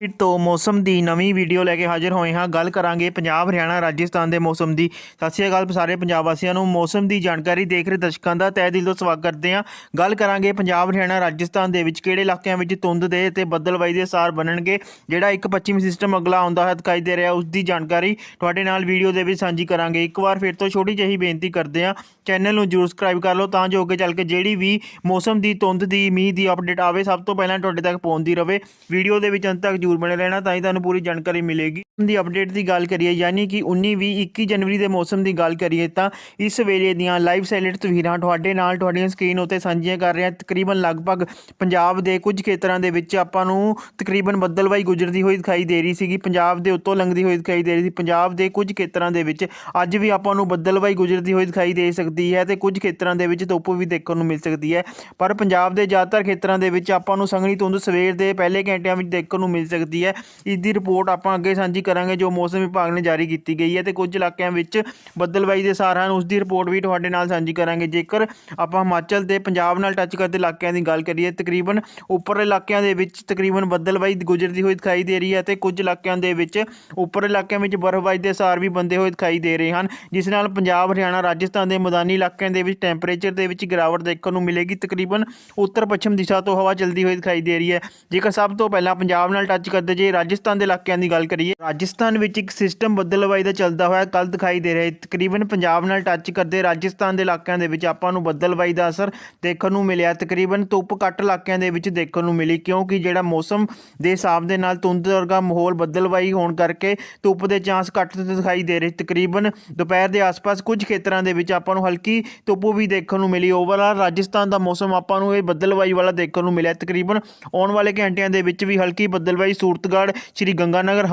ਫਿਰ ਤੋਂ ਮੌਸਮ ਦੀ ਨਵੀਂ ਵੀਡੀਓ ਲੈ ਕੇ ਹਾਜ਼ਰ ਹੋਏ ਹਾਂ। ਗੱਲ ਕਰਾਂਗੇ ਪੰਜਾਬ, ਹਰਿਆਣਾ, ਰਾਜਸਥਾਨ ਦੇ ਮੌਸਮ ਦੀ। ਸਤਿ ਸ਼੍ਰੀ ਅਕਾਲ ਸਾਰੇ ਪੰਜਾਬ ਵਾਸੀਆਂ ਨੂੰ। ਮੌਸਮ ਦੀ ਜਾਣਕਾਰੀ ਦੇਖ ਰਹੇ ਦਰਸ਼ਕਾਂ ਦਾ ਤਹਿ ਦਿਲ ਤੋਂ ਸਵਾਗਤ ਕਰਦੇ ਹਾਂ। ਗੱਲ ਕਰਾਂਗੇ ਪੰਜਾਬ, ਹਰਿਆਣਾ, ਰਾਜਸਥਾਨ ਦੇ ਵਿੱਚ ਕਿਹੜੇ ਇਲਾਕਿਆਂ ਵਿੱਚ ਧੁੰਦ ਦੇ ਤੇ ਬੱਦਲਵਾਈ ਦੇ ਅਸਾਰ ਬਣਨਗੇ, ਜਿਹੜਾ ਇੱਕ ਪੱਛਮੀ ਸਿਸਟਮ ਅਗਲਾ ਆਉਂਦਾ ਹੈ ਦਿਖਾਈ ਦੇ ਰਿਹਾ ਉਸ ਦੀ ਜਾਣਕਾਰੀ ਤੁਹਾਡੇ ਨਾਲ ਵੀਡੀਓ ਦੇ ਵਿੱਚ ਸਾਂਝੀ ਕਰਾਂਗੇ। ਇੱਕ ਵਾਰ ਫਿਰ ਤੋਂ ਛੋਟੀ ਜਿਹੀ ਬੇਨਤੀ ਕਰਦੇ ਹਾਂ ਚੈਨਲ ਨੂੰ ਜਰੂਰ ਸਬਸਕ੍ਰਾਈਬ ਕਰ ਲਓ, ਤਾਂ ਜੋ ਅੱਗੇ ਚੱਲ ਕੇ ਜਿਹੜੀ ਵੀ ਮੌਸਮ ਦੀ ਧੁੰਦ ਦੀ, ਮੀਂਹ ਦੀ ਅਪਡੇਟ ਆਵੇ, ਸਭ ਤੋਂ ਪਹਿਲਾਂ ਤੁਹਾਡੇ ਤੱਕ ਪਹੁੰਚਦੀ ਰਹੇ। ਵੀਡੀਓ ਦੇ ਵਿੱਚ ਅੰਤ ਤੱਕ ਜਰੂਰ ਬਣੇ ਰਹਿਣਾ ਤਾਂ ਹੀ ਤੁਹਾਨੂੰ ਪੂਰੀ ਜਾਣਕਾਰੀ ਮਿਲੇਗੀ। ਦੀ ਅਪਡੇਟ ਦੀ ਗੱਲ ਕਰੀਏ, ਯਾਨੀ ਕਿ 19 20 21 ਜਨਵਰੀ ਦੇ ਮੌਸਮ ਦੀ ਗੱਲ ਕਰੀਏ ਤਾਂ ਇਸ ਵੇਲੇ ਦੀਆਂ ਲਾਈਵ ਸੈਲੈਂਟ ਤਸਵੀਰਾਂ ਤੁਹਾਡੇ ਨਾਲ, ਤੁਹਾਡੀਆਂ ਸਕਰੀਨ ਉੱਤੇ ਸਾਂਝੀਆਂ ਕਰ ਰਹੇ। ਹਾਂ ਤਕਰੀਬਨ ਲਗਭਗ ਪੰਜਾਬ ਦੇ ਕੁਝ ਖੇਤਰਾਂ ਦੇ ਵਿੱਚ ਆਪਾਂ ਨੂੰ ਤਕਰੀਬਨ ਬੱਦਲਵਾਈ ਗੁਜਰਦੀ ਹੋਈ ਦਿਖਾਈ ਦੇ ਰਹੀ ਸੀਗੀ। ਪੰਜਾਬ ਦੇ ਉੱਤੋਂ ਲੰਘਦੀ ਹੋਈ ਦਿਖਾਈ ਦੇ ਰਹੀ ਸੀ। ਪੰਜਾਬ ਦੇ ਕੁਝ ਖੇਤਰਾਂ ਦੇ ਵਿੱਚ ਅੱਜ ਵੀ ਆਪਾਂ ਨੂੰ ਬੱਦਲਵਾਈ ਗੁਜਰਦੀ ਹੋਈ ਦਿਖਾਈ ਦੇ ਸਕਦੀ ਹੈ ਤੇ ਕੁਝ ਖੇਤਰਾਂ ਦੇ ਵਿੱਚ ਧੁੱਪ ਵੀ ਦੇਖਣ ਨੂੰ ਮਿਲ ਸਕਦੀ ਹੈ। ਪਰ ਪੰਜਾਬ ਦੇ ਜ਼ਿਆਦਾਤਰ ਖੇਤਰਾਂ ਦੇ ਵਿੱਚ ਆਪਾਂ ਨੂੰ ਸੰਘਣੀ ਧੁੰਦ ਸਵੇਰ ਦੇ ਪਹਿਲੇ ਘੰਟਿਆਂ ਵਿੱਚ ਦੇਖਣ ਨੂੰ ਮਿਲ ਸਕਦੀ ਹੈ। ਇਸ ਦੀ ਰਿਪੋਰਟ ਆਪਾਂ ਅੱਗੇ ਸਾਂਝੀ ਕਰਾਂਗੇ ਜੋ ਮੌਸਮ ਵਿਭਾਗ ਨੇ ਜਾਰੀ ਕੀਤੀ ਗਈ ਹੈ ਤੇ ਕੁਝ ਇਲਾਕਿਆਂ ਵਿੱਚ ਬੱਦਲਵਾਈ ਦੇ ਸਾਰ ਹਨ। ਉਸ ਦੀ ਰਿਪੋਰਟ ਵੀ ਤੁਹਾਡੇ ਨਾਲ ਸਾਂਝੀ ਕਰਾਂਗੇ। ਜੇਕਰ ਆਪਾਂ ਹਿਮਾਚਲ ਤੇ ਪੰਜਾਬ ਨਾਲ ਟੱਚ ਕਰਦੇ ਇਲਾਕਿਆਂ ਦੀ ਗੱਲ ਕਰੀਏ, ਤਕਰੀਬਨ ਉੱਪਰਲੇ ਇਲਾਕਿਆਂ ਦੇ ਵਿੱਚ ਤਕਰੀਬਨ ਬੱਦਲਵਾਈ ਗੁਜਰਦੀ ਹੋਈ ਦਿਖਾਈ ਦੇ ਰਹੀ ਹੈ ਤੇ ਕੁਝ ਇਲਾਕਿਆਂ ਦੇ ਵਿੱਚ ਉੱਪਰ ਇਲਾਕਿਆਂ ਵਿੱਚ ਬਰਫ਼ਬਾਰੀ ਦੇ ਸਾਰ ਵੀ ਬੰਦੇ ਹੋਏ ਦਿਖਾਈ ਦੇ ਰਹੇ ਹਨ, ਜਿਸ ਨਾਲ ਪੰਜਾਬ, ਹਰਿਆਣਾ, ਰਾਜਸਥਾਨ ਦੇ ਮੈਦਾਨੀ ਇਲਾਕਿਆਂ ਦੇ ਵਿੱਚ ਟੈਂਪਰੇਚਰ ਦੇ ਵਿੱਚ ਗਿਰਾਵਟ ਦੇਖਣ ਨੂੰ ਮਿਲੇਗੀ। ਤਕਰੀਬਨ ਉੱਤਰ ਪੱਛਮ ਦਿਸ਼ਾ ਤੋਂ ਹਵਾ ਚੱਲਦੀ ਹੋਈ ਦਿਖਾਈ ਦੇ ਰਹੀ ਹੈ। ਜੇਕਰ ਸਭ ਤੋਂ ਪਹਿਲਾਂ ਪੰਜਾਬ ਨਾਲ ਟੱਚ ਕਰਦੇ ਜੇ ਰਾਜਸਥਾਨ ਦੇ ਇਲਾਕਿਆਂ ਦੀ ਗੱਲ ਕਰੀਏ ਰਾਜਸਥਾਨ ਵਿੱਚ ਇੱਕ ਸਿਸਟਮ ਬੱਦਲਵਾਈ ਦਾ ਚੱਲਦਾ ਹੋਇਆ ਕੱਲ ਦਿਖਾਈ ਦੇ ਰਿਹਾ ਹੈ। ਤਕਰੀਬਨ ਪੰਜਾਬ ਨਾਲ ਟੱਚ ਕਰਦੇ ਰਾਜਸਥਾਨ ਦੇ ਇਲਾਕਿਆਂ ਦੇ ਵਿੱਚ ਆਪਾਂ ਨੂੰ ਬੱਦਲਵਾਈ ਦਾ ਅਸਰ ਦੇਖਣ ਨੂੰ ਮਿਲਿਆ। ਤਕਰੀਬਨ ਧੁੱਪ ਘੱਟ ਇਲਾਕਿਆਂ ਦੇ ਵਿੱਚ ਦੇਖਣ ਨੂੰ ਮਿਲੀ ਕਿਉਂਕਿ ਜਿਹੜਾ ਮੌਸਮ ਦੇ ਹਿਸਾਬ ਦੇ ਨਾਲ ਧੁੰਦ ਵਰਗਾ ਮਾਹੌਲ ਬੱਦਲਵਾਈ ਹੋਣ ਕਰਕੇ ਧੁੱਪ ਦੇ ਚਾਂਸ ਘੱਟ ਦਿਖਾਈ ਦੇ ਰਹੇ। ਤਕਰੀਬਨ ਦੁਪਹਿਰ ਦੇ ਆਸ-ਪਾਸ ਕੁਝ ਖੇਤਰਾਂ ਦੇ ਵਿੱਚ ਆਪਾਂ ਨੂੰ ਹਲਕੀ ਧੁੱਪ ਵੀ ਦੇਖਣ ਨੂੰ ਮਿਲੀ। ਓਵਰਆਲ ਰਾਜਸਥਾਨ ਦਾ ਮੌਸਮ ਆਪਾਂ ਨੂੰ ਇਹ ਬੱਦਲਵਾਈ ਵਾਲਾ ਦੇਖਣ ਨੂੰ ਮਿਲਿਆ। ਤਕਰੀਬਨ ਆਉਣ ਵਾਲੇ ਘੰਟਿਆਂ ਦੇ ਵਿੱਚ ਵੀ ਹਲਕੀ ਬੱਦਲਵਾਈ ਸੂਰਤਗੜ੍ਹ, ਸ਼੍ਰੀ ਗੰਗਾਨਗਰ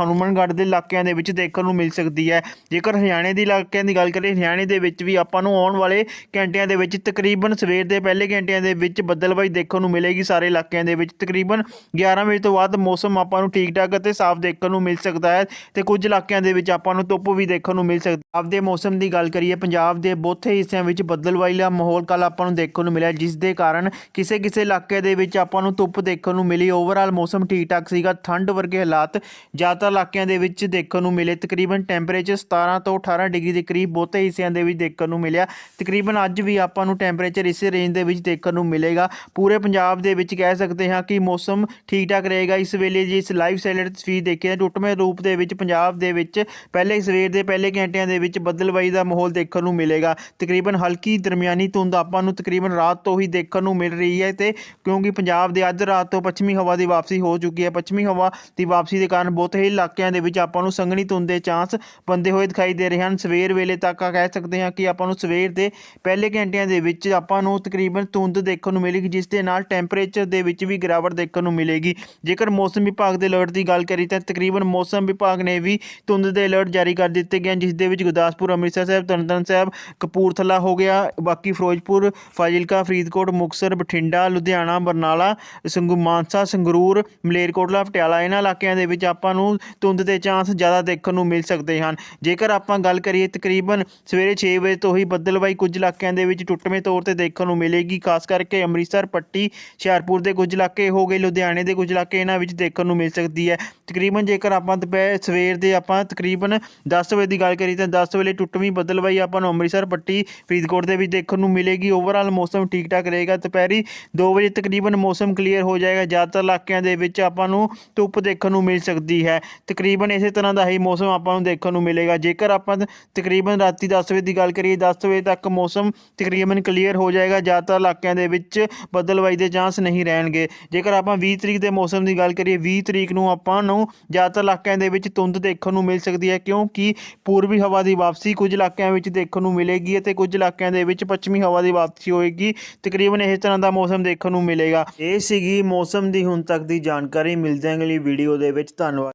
ਹਨੂੰਮਾਨਗੜ੍ਹ ਦੇ ਇਲਾਕਿਆਂ ਦੇ ਵਿੱਚ ਦੇਖਣ ਨੂੰ ਮਿਲ ਸਕਦੀ ਹੈ। ਜੇਕਰ ਹਰਿਆਣੇ ਦੇ ਇਲਾਕਿਆਂ ਦੀ ਗੱਲ ਕਰੀਏ, ਹਰਿਆਣੇ ਦੇ ਵਿੱਚ ਵੀ ਆਪਾਂ ਨੂੰ ਆਉਣ ਵਾਲੇ ਘੰਟਿਆਂ ਦੇ ਵਿੱਚ ਤਕਰੀਬਨ ਸਵੇਰ ਦੇ ਪਹਿਲੇ ਘੰਟਿਆਂ ਦੇ ਵਿੱਚ ਬੱਦਲਵਾਈ ਦੇਖਣ ਨੂੰ ਮਿਲੇਗੀ ਸਾਰੇ ਇਲਾਕਿਆਂ ਦੇ ਵਿੱਚ। ਤਕਰੀਬਨ 11 ਵਜੇ ਤੋਂ ਬਾਅਦ ਮੌਸਮ ਆਪਾਂ ਨੂੰ ਠੀਕ ਠਾਕ ਅਤੇ ਸਾਫ਼ ਦੇਖਣ ਨੂੰ ਮਿਲ ਸਕਦਾ ਹੈ ਤੇ ਕੁਝ ਇਲਾਕਿਆਂ ਦੇ ਵਿੱਚ ਆਪਾਂ ਨੂੰ ਧੁੱਪ ਵੀ ਦੇਖਣ ਨੂੰ ਮਿਲ ਸਕਦੀ ਹੈ। ਆਪਦੇ ਮੌਸਮ ਦੀ ਗੱਲ ਕਰੀਏ, ਪੰਜਾਬ ਦੇ ਬਹੁਤੇ ਹਿੱਸਿਆਂ ਵਿੱਚ ਬੱਦਲਵਾਈ ਦਾ ਮਾਹੌਲ ਕੱਲ ਆਪਾਂ ਨੂੰ ਦੇਖਣ ਨੂੰ ਮਿਲਿਆ, ਜਿਸ ਦੇ ਕਾਰਨ ਕਿਸੇ ਕਿਸੇ ਇਲਾਕੇ ਦੇ ਵਿੱਚ ਆਪਾਂ ਨੂੰ ਧੁੱਪ ਦੇਖਣ ਨੂੰ ਮਿਲੀ। ਓਵਰਆਲ ਮੌਸਮ ਠੀਕ ਠਾਕ ਸੀਗਾ, ਠੰਡ ਵਰਗੇ ਹਾਲਾਤ ਜ਼ਿਆਦਾਤਰ ਇਲਾਕਿਆਂ ਦੇ ਦੇ ਵਿੱਚ ਦੇਖਣ ਨੂੰ ਮਿਲੇ। ਤਕਰੀਬਨ ਟੈਂਪਰੇਚਰ 17 ਤੋਂ 18 ਡਿਗਰੀ ਦੇ ਕਰੀਬ ਬਹੁਤੇ ਹਿੱਸਿਆਂ ਦੇ ਵਿੱਚ ਦੇਖਣ ਨੂੰ ਮਿਲਿਆ। ਤਕਰੀਬਨ ਅੱਜ ਵੀ ਆਪਾਂ ਨੂੰ ਟੈਂਪਰੇਚਰ ਇਸੇ ਰੇਂਜ ਦੇ ਵਿੱਚ ਦੇਖਣ ਨੂੰ ਮਿਲੇਗਾ। ਪੂਰੇ ਪੰਜਾਬ ਦੇ ਵਿੱਚ ਕਹਿ ਸਕਦੇ ਹਾਂ ਕਿ ਮੌਸਮ ਠੀਕ ਠਾਕ ਰਹੇਗਾ। ਇਸ ਵੇਲੇ ਜੇ ਇਸ ਲਾਈਵ ਸੈਲਡ ਤਸਵੀਰ ਦੇਖੀਏ ਤਾਂ ਟੁੱਟਵੇਂ ਰੂਪ ਦੇ ਵਿੱਚ ਪੰਜਾਬ ਦੇ ਵਿੱਚ ਪਹਿਲੇ ਸਵੇਰ ਦੇ ਪਹਿਲੇ ਘੰਟਿਆਂ ਦੇ ਵਿੱਚ ਬੱਦਲਵਾਈ ਦਾ ਮਾਹੌਲ ਦੇਖਣ ਨੂੰ ਮਿਲੇਗਾ। ਤਕਰੀਬਨ ਹਲਕੀ ਦਰਮਿਆਨੀ ਧੁੰਦ ਆਪਾਂ ਨੂੰ ਤਕਰੀਬਨ ਰਾਤ ਤੋਂ ਹੀ ਦੇਖਣ ਨੂੰ ਮਿਲ ਰਹੀ ਹੈ ਤੇ ਕਿਉਂਕਿ ਪੰਜਾਬ ਦੇ ਅੱਜ ਰਾਤ ਤੋਂ ਪੱਛਮੀ ਹਵਾ ਦੀ ਵਾਪਸੀ ਹੋ ਚੁੱਕੀ ਹੈ। ਪੱਛਮੀ ਹਵਾ ਦੀ ਵਾਪਸੀ ਦੇ ਕਾਰਨ ਬਹੁਤੇ ਹੀ ਇਲਾਕਿਆਂ ਦੇ ਵਿੱਚ ਆਪਾਂ ਨੂੰ ਸੰਘਣੀ ਧੁੰਦ ਦੇ ਚਾਂਸ ਬੰਦੇ ਹੋਏ ਦਿਖਾਈ ਦੇ ਰਹੇ ਹਨ। ਸਵੇਰ ਵੇਲੇ ਤੱਕ ਆ ਕਹਿ ਸਕਦੇ ਹਾਂ ਕਿ ਆਪਾਂ ਨੂੰ ਸਵੇਰ ਦੇ ਪਹਿਲੇ ਘੰਟਿਆਂ ਦੇ ਵਿੱਚ ਆਪਾਂ ਨੂੰ ਤਕਰੀਬਨ ਧੁੰਦ ਦੇਖਣ ਨੂੰ ਮਿਲੇਗੀ, ਜਿਸ ਦੇ ਨਾਲ ਟੈਂਪਰੇਚਰ ਦੇ ਵਿੱਚ ਵੀ ਗਿਰਾਵਟ ਦੇਖਣ ਨੂੰ ਮਿਲੇਗੀ। ਜੇਕਰ ਮੌਸਮ ਵਿਭਾਗ ਦੇ ਅਲਰਟ ਦੀ ਗੱਲ ਕਰੀ ਤਾਂ ਤਕਰੀਬਨ ਮੌਸਮ ਵਿਭਾਗ ਨੇ ਵੀ ਧੁੰਦ ਦੇ ਅਲਰਟ ਜਾਰੀ ਕਰ ਦਿੱਤੇ ਗਏ ਹਨ, ਜਿਸ ਦੇ ਵਿੱਚ ਗੁਰਦਾਸਪੁਰ, ਅੰਮ੍ਰਿਤਸਰ ਸਾਹਿਬ, ਤਰਨਤਾਰਨ ਸਾਹਿਬ, ਕਪੂਰਥਲਾ ਹੋ ਗਿਆ, ਬਾਕੀ ਫਿਰੋਜ਼ਪੁਰ, ਫਾਜ਼ਿਲਕਾ, ਫਰੀਦਕੋਟ, ਮੁਕਤਸਰ, ਬਠਿੰਡਾ, ਲੁਧਿਆਣਾ, ਬਰਨਾਲਾ ਸੰਗੂ ਮਾਨਸਾ ਸੰਗਰੂਰ, ਮਲੇਰਕੋਟਲਾ, ਪਟਿਆਲਾ, ਇਹਨਾਂ ਇਲਾਕਿਆਂ ਦੇ ਵਿੱਚ ਆਪਾਂ ਨੂੰ ਧੁੰਦ ਦੇ ਚਾਂਸ ਜ਼ਿਆਦਾ ਦੇਖਣ ਨੂੰ ਮਿਲ ਸਕਦੇ ਹਨ। ਜੇਕਰ ਆਪਾਂ ਗੱਲ ਕਰੀਏ, ਤਕਰੀਬਨ ਸਵੇਰੇ 6 ਵਜੇ ਤੋਂ ਹੀ ਬੱਦਲਵਾਈ ਕੁਝ ਇਲਾਕਿਆਂ ਦੇ ਵਿੱਚ ਟੁੱਟਵੇਂ ਤੌਰ ਤੇ ਦੇਖਣ ਨੂੰ ਮਿਲੇਗੀ। ਖਾਸ ਕਰਕੇ ਅੰਮ੍ਰਿਤਸਰ, ਪੱਟੀ, ਹੁਸ਼ਿਆਰਪੁਰ ਦੇ ਕੁਝ ਇਲਾਕੇ ਹੋ ਗਏ। ਲੁਧਿਆਣੇ ਦੇ ਕੁਝ ਇਲਾਕੇ ਇਹਨਾਂ ਵਿੱਚ ਦੇਖਣ ਨੂੰ ਮਿਲ ਸਕਦੀ ਹੈ। ਤਕਰੀਬਨ ਜੇਕਰ ਆਪਾਂ ਦੁਪਹਿਰ, ਸਵੇਰ ਦੇ ਆਪਾਂ ਤਕਰੀਬਨ 10 ਵਜੇ ਦੀ ਗੱਲ ਕਰੀਏ ਤਾਂ 10 ਵੇਲੇ ਟੁੱਟਵੀਂ ਬੱਦਲਵਾਈ ਆਪਾਂ ਨੂੰ ਅੰਮ੍ਰਿਤਸਰ, ਪੱਟੀ, ਫਰੀਦਕੋਟ ਦੇ ਵਿੱਚ ਦੇਖਣ ਨੂੰ ਮਿਲੇਗੀ। ਓਵਰਆਲ ਮੌਸਮ ਠੀਕ ਠਾਕ ਰਹੇਗਾ। ਦੁਪਹਿਰੀ 2 ਵਜੇ ਤਕਰੀਬਨ ਮੌਸਮ ਕਲੀਅਰ ਹੋ ਜਾਏਗਾ। ਜ਼ਿਆਦਾਤਰ ਇਲਾਕਿਆਂ ਦੇ ਵਿੱਚ ਆਪਾਂ ਨੂੰ ਧੁੱਪ ਦੇਖਣ ਨੂੰ ਮਿਲ ਸਕਦੀ ਹੈ। ਤਕਰੀਬਨ ਤਕਰੀਬਨ ਇਸੇ ਤਰ੍ਹਾਂ ਦਾ ਹੀ ਮੌਸਮ ਆਪਾਂ ਨੂੰ ਦੇਖਣ ਨੂੰ ਮਿਲੇਗਾ। ਜੇਕਰ ਆਪਾਂ ਤਕਰੀਬਨ ਰਾਤੀ 10 ਵਜੇ ਦੀ ਗੱਲ ਕਰੀਏ 10 ਵਜੇ ਤੱਕ ਮੌਸਮ ਤਕਰੀਬਨ ਕਲੀਅਰ ਹੋ ਜਾਏਗਾ। ਜ਼ਿਆਦਾਤਰ ਇਲਾਕਿਆਂ ਦੇ ਵਿੱਚ ਬਦਲਵਾਈ ਦੇ ਚਾਂਸ ਨਹੀਂ ਰਹਿਣਗੇ। ਜੇਕਰ ਆਪਾਂ 20 ਤਰੀਕ ਦੇ ਮੌਸਮ ਦੀ ਗੱਲ ਕਰੀਏ 20 ਤਰੀਕ ਨੂੰ ਆਪਾਂ ਨੂੰ ਜ਼ਿਆਦਾਤਰ ਇਲਾਕਿਆਂ ਦੇ ਵਿੱਚ ਧੁੰਦ ਦੇਖਣ ਨੂੰ ਮਿਲ ਸਕਦੀ ਹੈ, ਕਿਉਂਕਿ ਪੂਰਬੀ ਹਵਾ ਦੀ ਵਾਪਸੀ ਕੁਝ ਇਲਾਕਿਆਂ ਵਿੱਚ ਦੇਖਣ ਨੂੰ ਮਿਲੇਗੀ ਅਤੇ ਕੁਝ ਇਲਾਕਿਆਂ ਦੇ ਵਿੱਚ ਪੱਛਮੀ ਹਵਾ ਦੀ ਵਾਪਸੀ ਹੋਏਗੀ। ਤਕਰੀਬਨ ਇਸ ਤਰ੍ਹਾਂ ਦਾ ਮੌਸਮ ਦੇਖਣ ਨੂੰ ਮਿਲੇਗਾ। ਇਹ ਸੀਗੀ ਮੌਸਮ ਦੀ ਹੁਣ ਤੱਕ ਦੀ ਜਾਣਕਾਰੀ। ਮਿਲਦੇ ਹਾਂ ਅਗਲੀ ਵੀਡੀਓ ਦੇ ਵਿੱਚ। ਧੰਨਵਾਦ।